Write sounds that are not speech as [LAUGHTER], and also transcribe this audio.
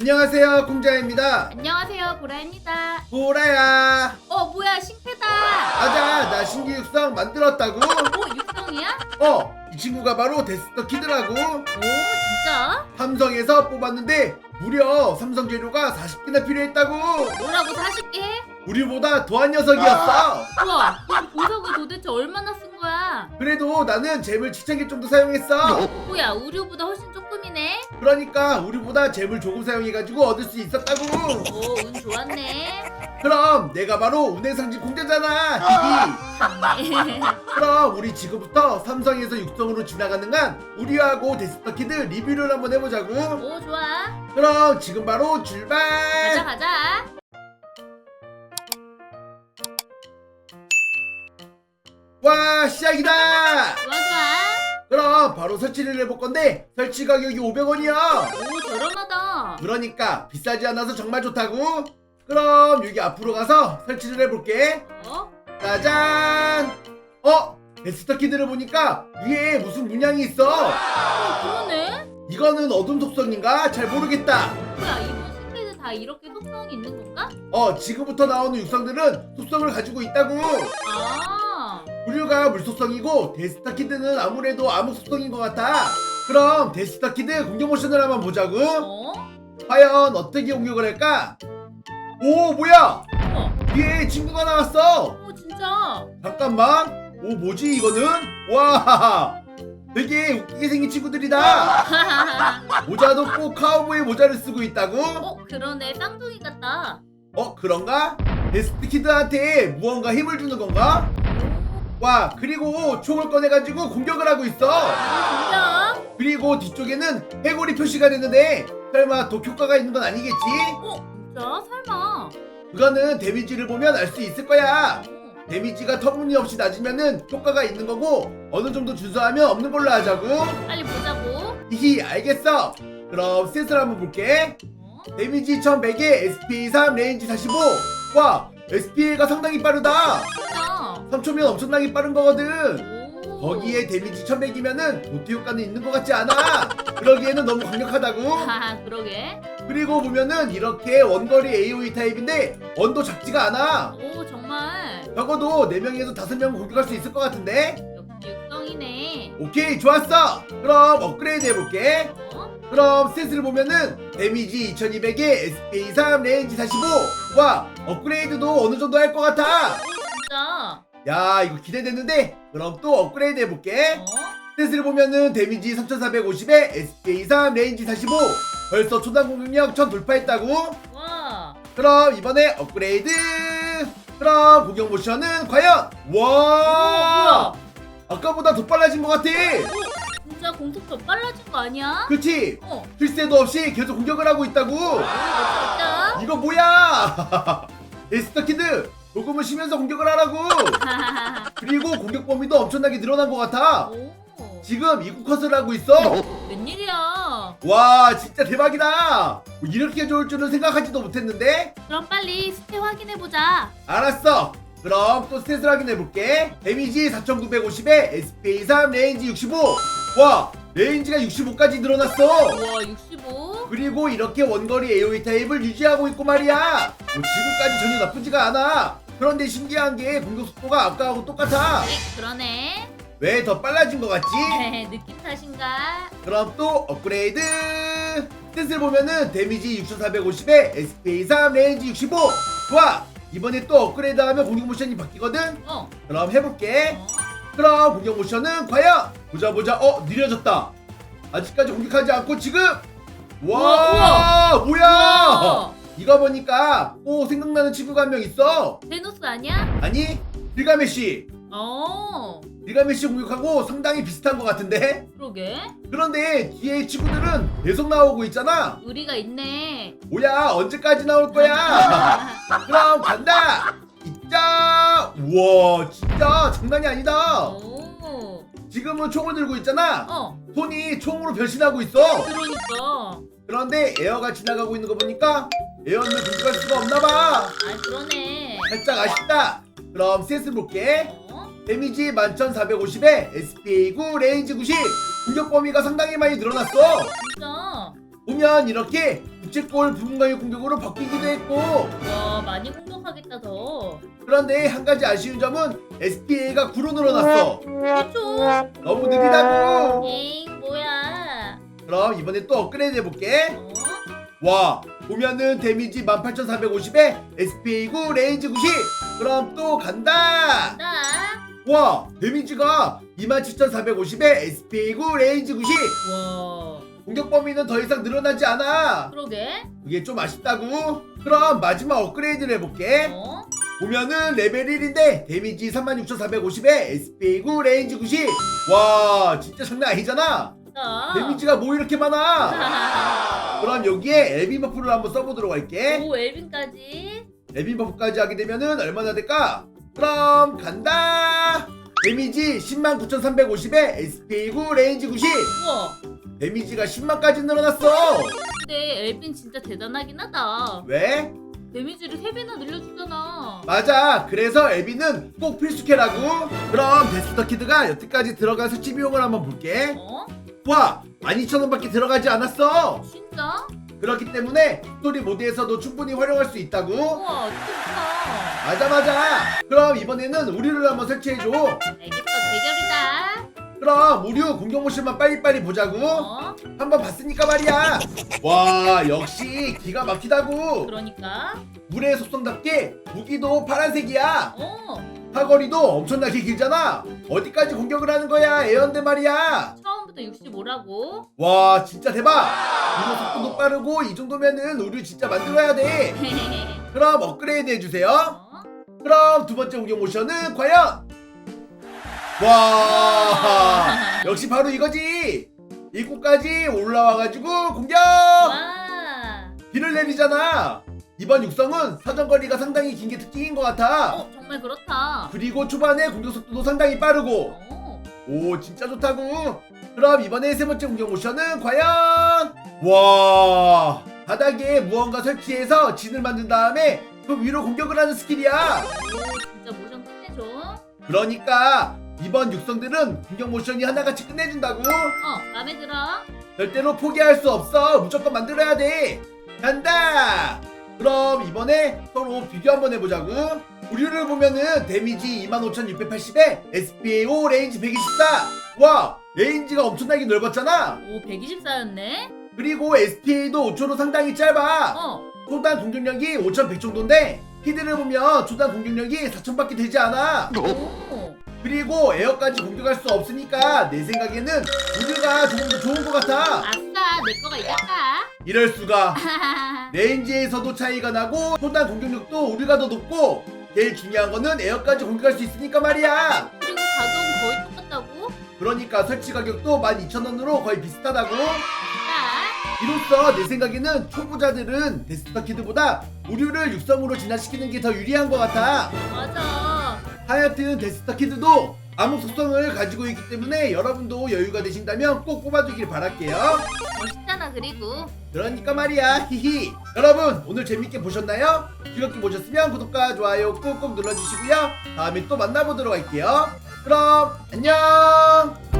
안녕하세요 공자입니다. 안녕하세요 보라입니다. 보라야. 어 뭐야 싱크다. 맞아 나 신규 육성 만들었다고. 어 육성이야? 어이 친구가 바로 데스터 키드라고. 오 진짜? 삼성에서 뽑았는데 무려 삼성 재료가 40개나 필요했다고. 뭐라고 40개? 우리보다 더한 녀석이었어. 우와 그 보석을 도대체 얼마나 쓴 거야? 그래도 나는 잼을 7,000개 정도 사용했어. 뭐야 우리보다 훨씬 조금이네? 그러니까 우리보다 잼을 조금 사용해가지고 얻을 수 있었다고. 오 운 좋았네. 그럼 내가 바로 운의 상징 공자잖아 히히 그럼 우리 지금부터 삼성에서 육성으로 지나가는 한 우리하고 데스터 키드 리뷰를 한번 해보자고. 오 좋아. 그럼 지금 바로 출발. 가자 가자 와 시작이다! 좋아 좋아. 그럼 바로 설치를 해볼 건데 설치 가격이 500원이야. 오 저렴하다. 그러니까 비싸지 않아서 정말 좋다고? 그럼 여기 앞으로 가서 설치를 해볼게. 어? 짜잔! 어? 데스터 키드를 보니까 위에 무슨 문양이 있어. 어 그러네. 이거는 어둠 속성인가? 잘 모르겠다. 뭐야 이번 싱크에도 다 이렇게 속성이 있는 건가? 어 지금부터 나오는 육성들은 속성을 가지고 있다고. 아 부류가 물속성이고 데스타 키드는 아무래도 암흑 속성인 것 같아 그럼 데스타 키드 공격 모션을 한번 보자고 어? 과연 어떻게 공격을 할까? 오 뭐야 어? 뒤에 친구가 나왔어 오 진짜 잠깐만 오 뭐지 이거는? 와 되게 웃기게 생긴 친구들이다 [LAUGHS] 모자도 꼭 카우보이 모자를 쓰고 있다고? 어 그러네 쌍둥이 같다 어 그런가? 데스트 키드한테 무언가 힘을 주는 건가? 와 그리고 총을 꺼내가지고 공격을 하고 있어 진짜? 그리고 뒤쪽에는 해골이 표시가 되는데 설마 독 효과가 있는 건 아니겠지? 어 진짜? 설마 그거는 데미지를 보면 알 수 있을 거야 어. 데미지가 터무니없이 낮으면은 효과가 있는 거고 어느 정도 준수하면 없는 걸로 하자고 빨리 보자고 히히 알겠어 그럼 스탯을 한번 볼게 어? 데미지 1100에 SP3 레인지 45 와 SP가 상당히 빠르다 3초면 엄청나게 빠른 거거든. 오. 거기에 데미지 1100이면은 도트 효과는 있는 것 같지 않아. 그러기에는 너무 강력하다고. 하하 그러게. 그리고 보면은 이렇게 원거리 AOE 타입인데 원도 작지가 않아. 오 정말. 적어도 4명에서 5명 공격할 수 있을 것 같은데. 역시 육성이네. 오케이 좋았어. 그럼 업그레이드 해볼게. 어? 그럼 스탯을 보면은 데미지 2200에 SP3 레인지 45와 업그레이드도 어느 정도 할 것 같아 야 이거 기대되는데? 그럼 또 업그레이드 해볼게. 어? 스탯을 보면은 데미지 3450에 SK3 레인지 45 벌써 초당 공격력 1000 돌파했다고? 와. 그럼 이번에 업그레이드. 그럼 공격 모션은 과연? 오, 와 아까보다 더 빨라진 것 같아. 오 진짜 공속 더 빨라진 거 아니야? 그치 어. 필세도 없이 계속 공격을 하고 있다고. 진짜 이거 뭐야? [LAUGHS] 데스터 키드 조금은 쉬면서 공격을 하라고. [LAUGHS] 그리고 공격 범위도 엄청나게 늘어난 것 같아. 오. 지금 이구 컷을 하고 있어. 웬일이야? 와 진짜 대박이다. 뭐 이렇게 좋을 줄은 생각하지도 못했는데. 그럼 빨리 스탯 확인해 보자. 알았어. 그럼 또 스탯을 확인해 볼게. 데미지 4950에 SPA3 레인지 65 와 레인지가 65까지 늘어났어. 우와 65 그리고 이렇게 원거리 AOE 타입을 유지하고 있고 말이야. 뭐 지금까지 전혀 나쁘지가 않아. 그런데 신기한 게 공격 속도가 아까하고 똑같아. 에 그러네. 왜 더 빨라진 것 같지? [LAUGHS] 느낌 탓인가? 그럼 또 업그레이드. 스탯을 보면은 데미지 6450에 SPA3 레인지 65 좋아. 이번에 또 업그레이드하면 공격 모션이 바뀌거든. 어? 그럼 해볼게. 어? 그럼 공격 모션은 과연? 보자 보자. 어 느려졌다. 아직까지 공격하지 않고 지금? 와 뭐야? 우와. 이거 보니까 오 생각나는 친구가 한 명 있어. 제노스 아니야? 아니 빌가메시 어. 빌가메시 공격하고 상당히 비슷한 것 같은데? 그러게. 그런데 뒤에 친구들은 계속 나오고 있잖아. 의리가 있네. 뭐야 언제까지 나올 거야? [LAUGHS] 그럼 간다. 있 자 우와 진짜 장난이 아니다. 오. 지금은 총을 들고 있잖아. 어. 손이 총으로 변신하고 있어. 그러니까. 그런데 에어가 지나가고 있는 거 보니까 에어는 공격할 수가 없나봐. 아 그러네. 살짝 아쉽다. 그럼 스탯을 볼게. 어? 데미지 11450에 SPA9 레인지 90 공격 범위가 상당히 많이 늘어났어. 진짜? 보면 이렇게 부채꼴 붉은강의 공격으로 바뀌기도 했고 와 많이 공격하겠다 더. 그런데 한 가지 아쉬운 점은 SPA가 9로 늘어났어 그쵸? 너무 느리다고 엥 뭐야? 그럼 이번에 또 업그레이드 해볼게 어? 와 보면은 데미지 18450에 SPA 9 레인지 90 그럼 또 간다 나. 와 데미지가 27450에 SPA 9 레인지 90 와. 공격 범위는 더 이상 늘어나지 않아 그러게. 그게 좀 아쉽다고 그럼 마지막 업그레이드를 해볼게 어? 보면은 레벨 1인데 데미지 36,450에 SPA 9 레인지 90 와 진짜 장난 아니잖아 나. 데미지가 뭐 이렇게 많아 [LAUGHS] 그럼 여기에 엘빈 버프를 한번 써보도록 할게 오 엘빈까지. 엘빈 버프까지 하게 되면은 얼마나 될까 그럼 간다 데미지 109,350에 SPA 9 레인지 90 우와. 데미지가 10만까지 늘어났어 근데 엘빈 진짜 대단하긴 하다. 왜? 데미지를 3배나 늘려주잖아. 맞아 그래서 엘빈은 꼭 필수캐라고 그럼 데스터 키드가 여태까지 들어간 설치 비용을 한번 볼게 어? 와 12,000원밖에 들어가지 않았어 진짜? 그렇기 때문에 스토리 모드에서도 충분히 활용할 수 있다고 우와 진짜. 맞아 맞아 그럼 이번에는 우류를 한번 설치해줘 알겠어 대결이다. 그럼 우류 공격 모션만 빨리빨리 보자고 어? 한번 봤으니까 말이야 와 역시 기가 막히다고 그러니까. 물의 속성답게 무기도 파란색이야 어. 사거리도 엄청나게 길잖아 어디까지 공격을 하는 거야 애연데 말이야 처음부터 65라고. 와 진짜 대박 이동 속도도 빠르고 이 정도면은 우류 진짜 만들어야 돼 [LAUGHS] 그럼 업그레이드 해주세요 어? 그럼 두 번째 공격 모션은 과연 와. [LAUGHS] 역시 바로 이거지. 입구까지 올라와가지고 공격! 와. 비를 내리잖아. 이번 육성은 사정거리가 상당히 긴 게 특징인 것 같아. 어 정말 그렇다. 그리고 초반에 공격 속도도 상당히 빠르고. 어. 오 진짜 좋다고. 그럼 이번에 세 번째 공격 모션은 과연? 와. 바닥에 무언가 설치해서 진을 만든 다음에 그 위로 공격을 하는 스킬이야. 오 진짜 모션 끝내줘. 그러니까 이번 육성들은 공격 모션이 하나같이 끝내준다고 어 마음에 들어. 절대로 포기할 수 없어. 무조건 만들어야 돼. 간다! 그럼 이번에 서로 비교 한번 해보자고. 우류를 보면은 데미지 25,680에 SPA 5 레인지 124와 레인지가 엄청나게 넓었잖아. 오 124였네. 그리고 SPA도 5초로 상당히 짧아. 어. 초단 공격력이 5,100 정도인데 히드를 보면 초단 공격력이 4,000밖에 되지 않아. 오. 그리고 에어까지 공격할 수 없으니까 내 생각에는 우류가 조금 더 좋은 것 같아 아싸 내 거가 이겼다. 이럴 수가 [LAUGHS] 레인지에서도 차이가 나고 초단 공격력도 우리가 더 높고 제일 중요한 거는 에어까지 공격할 수 있으니까 말이야 그리고 가격은 거의 똑같다고? 그러니까 설치 가격도 12,000원으로 거의 비슷하다고 아싸. 이로써 내 생각에는 초보자들은 데스터 키드보다 우류를 육성으로 진화시키는 게 더 유리한 것 같아 맞아. 하여튼 데스터 키드도 암흑 속성을 가지고 있기 때문에 여러분도 여유가 되신다면 꼭 뽑아주길 바랄게요. 멋있잖아 그리고. 그러니까 말이야 히히. 여러분 오늘 재밌게 보셨나요? 즐겁게 보셨으면 구독과 좋아요 꾹꾹 눌러주시고요. 다음에 또 만나보도록 할게요. 그럼 안녕